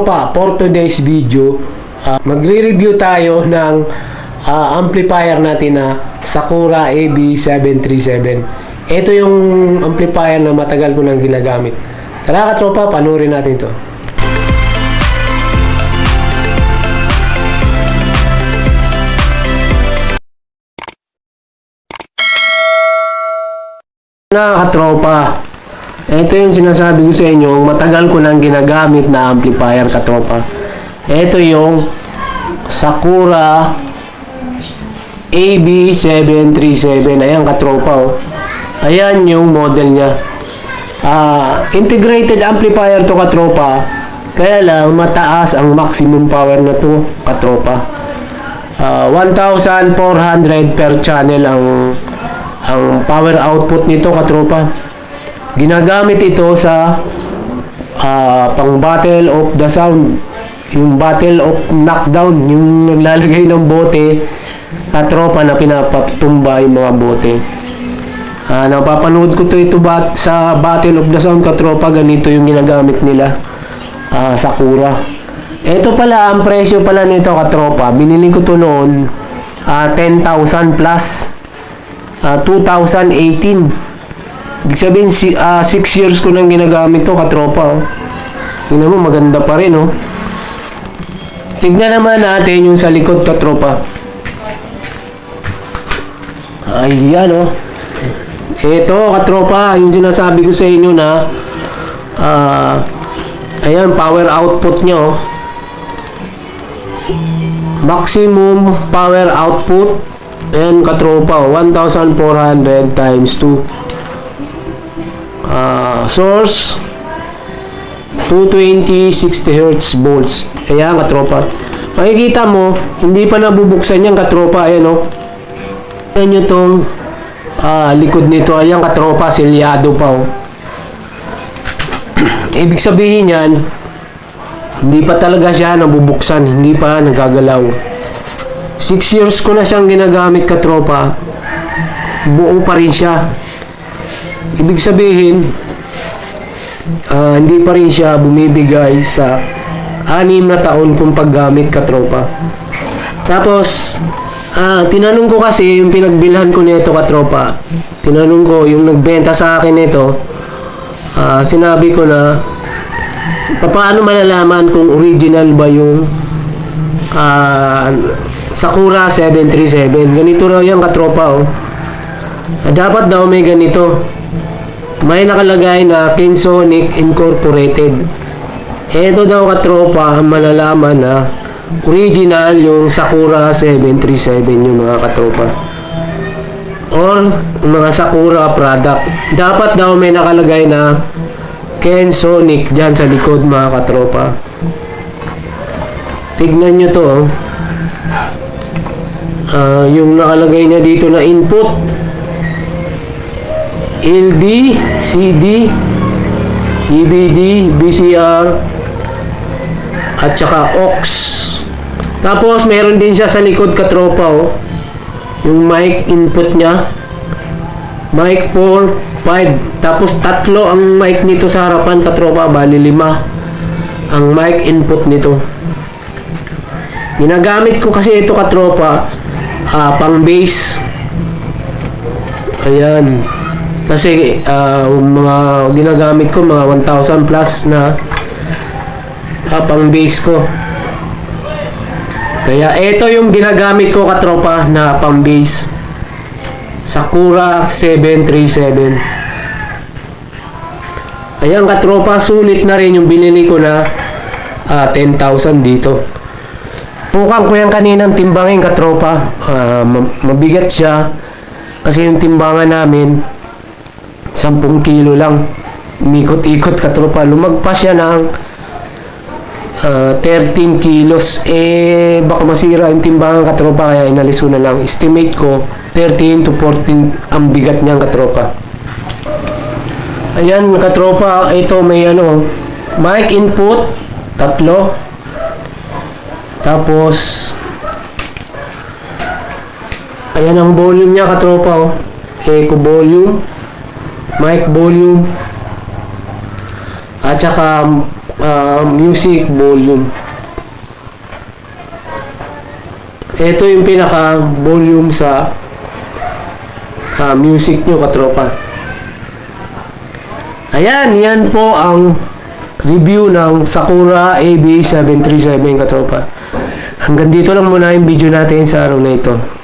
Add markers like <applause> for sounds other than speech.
pa, for today's video, ah, magre-review tayo ng ah, amplifier natin na Sakura AB737. Ito yung amplifier na matagal ko nang ginagamit. Tara katropa, panurin natin to. Na katropa, ito yung sinasabi ko sa inyo, matagal ko nang ginagamit na amplifier katropa. Ito yung Sakura AB737. Ayan katropa oh. Ayan yung model niya. Ah, integrated amplifier to katropa. Kaya lang mataas ang maximum power na to katropa. Ah, 1,400 per channel ang ang power output nito katropa. Ginagamit ito sa ah, pang battle of the sound. Yung battle of knockdown, yung naglalagay ng bote at tropa na pinapatumba yung mga bote. Ah, napapanood ko to ito bat sa Battle of the Sound katropa ganito yung ginagamit nila ah, Sakura. Ito pala ang presyo pala nito katropa. Binili ko to noon ah, 10,000 plus ah, 2018. Ibig sabihin 6 years ko nang ginagamit to katropa. Oh. Tingnan mo maganda pa rin oh. Tignan naman natin yung sa likod katropa. Ayan oh. Ito, katropa, yung sinasabi ko sa inyo na ah ayan, power output nyo. Maximum power output ayan, katropa, oh, 1,400 times 2. Ah, source 220 60 Hz volts. Ayan, katropa. Makikita mo, hindi pa nabubuksan yan, katropa. Ayan, oh. Ayan nyo tong ah, likod nito. Ayan, katropa, silyado pa, oh. <clears throat> Ibig sabihin yan, hindi pa talaga siya nabubuksan. Hindi pa nagagalaw. 6 years ko na siyang ginagamit, katropa. Buo pa rin siya. Ibig sabihin, ah, hindi pa rin siya bumibigay sa anim na taon kong paggamit katropa. Tapos, ah, tinanong ko kasi yung pinagbilhan ko nito katropa. Tinanong ko yung nagbenta sa akin nito. ah, sinabi ko na paano malalaman kung original ba yung ah, Sakura 737. Ganito raw yan katropa oh. Dapat daw may ganito may nakalagay na Kinsonic Incorporated. Ito daw katropa ang malalaman na original yung Sakura 737 yung mga katropa. Or mga Sakura product. Dapat daw may nakalagay na Kensonic dyan sa likod mga katropa. Tignan nyo to. oh. Ah, yung nakalagay niya dito na input LD, CD, EBD, BCR, at saka OX. Tapos, meron din siya sa likod katropa, oh. Yung mic input niya. Mic 4, 5. Tapos, tatlo ang mic nito sa harapan katropa, bali lima. Ang mic input nito. Ginagamit ko kasi ito katropa, ah, pang bass. Ayan. Kasi ah, mga ginagamit ko mga 1,000 plus na pang base ko. Kaya ito yung ginagamit ko katropa na pang base. Sakura 737. Ayan katropa, sulit na rin yung binili ko na ah, 10,000 dito. Pukan ko yan kaninang timbangin katropa. Ma- mabigat siya. Kasi yung timbangan namin, 10 kilo lang. Umikot-ikot katropa. Lumagpas siya ng ah, 13 kilos. Eh, baka masira yung timbangan katropa. Kaya inalis ko na lang. Estimate ko, 13 to 14 ang bigat niyang katropa. Ayan, katropa. Ito may ano, mic input, tatlo. Tapos, ayan ang volume niya katropa. Oh. Echo volume mic volume at saka ah, music volume. Ito yung pinaka volume sa ah, music nyo katropa. Ayan, yan po ang review ng Sakura AB737 katropa. Hanggang dito lang muna yung video natin sa araw na ito.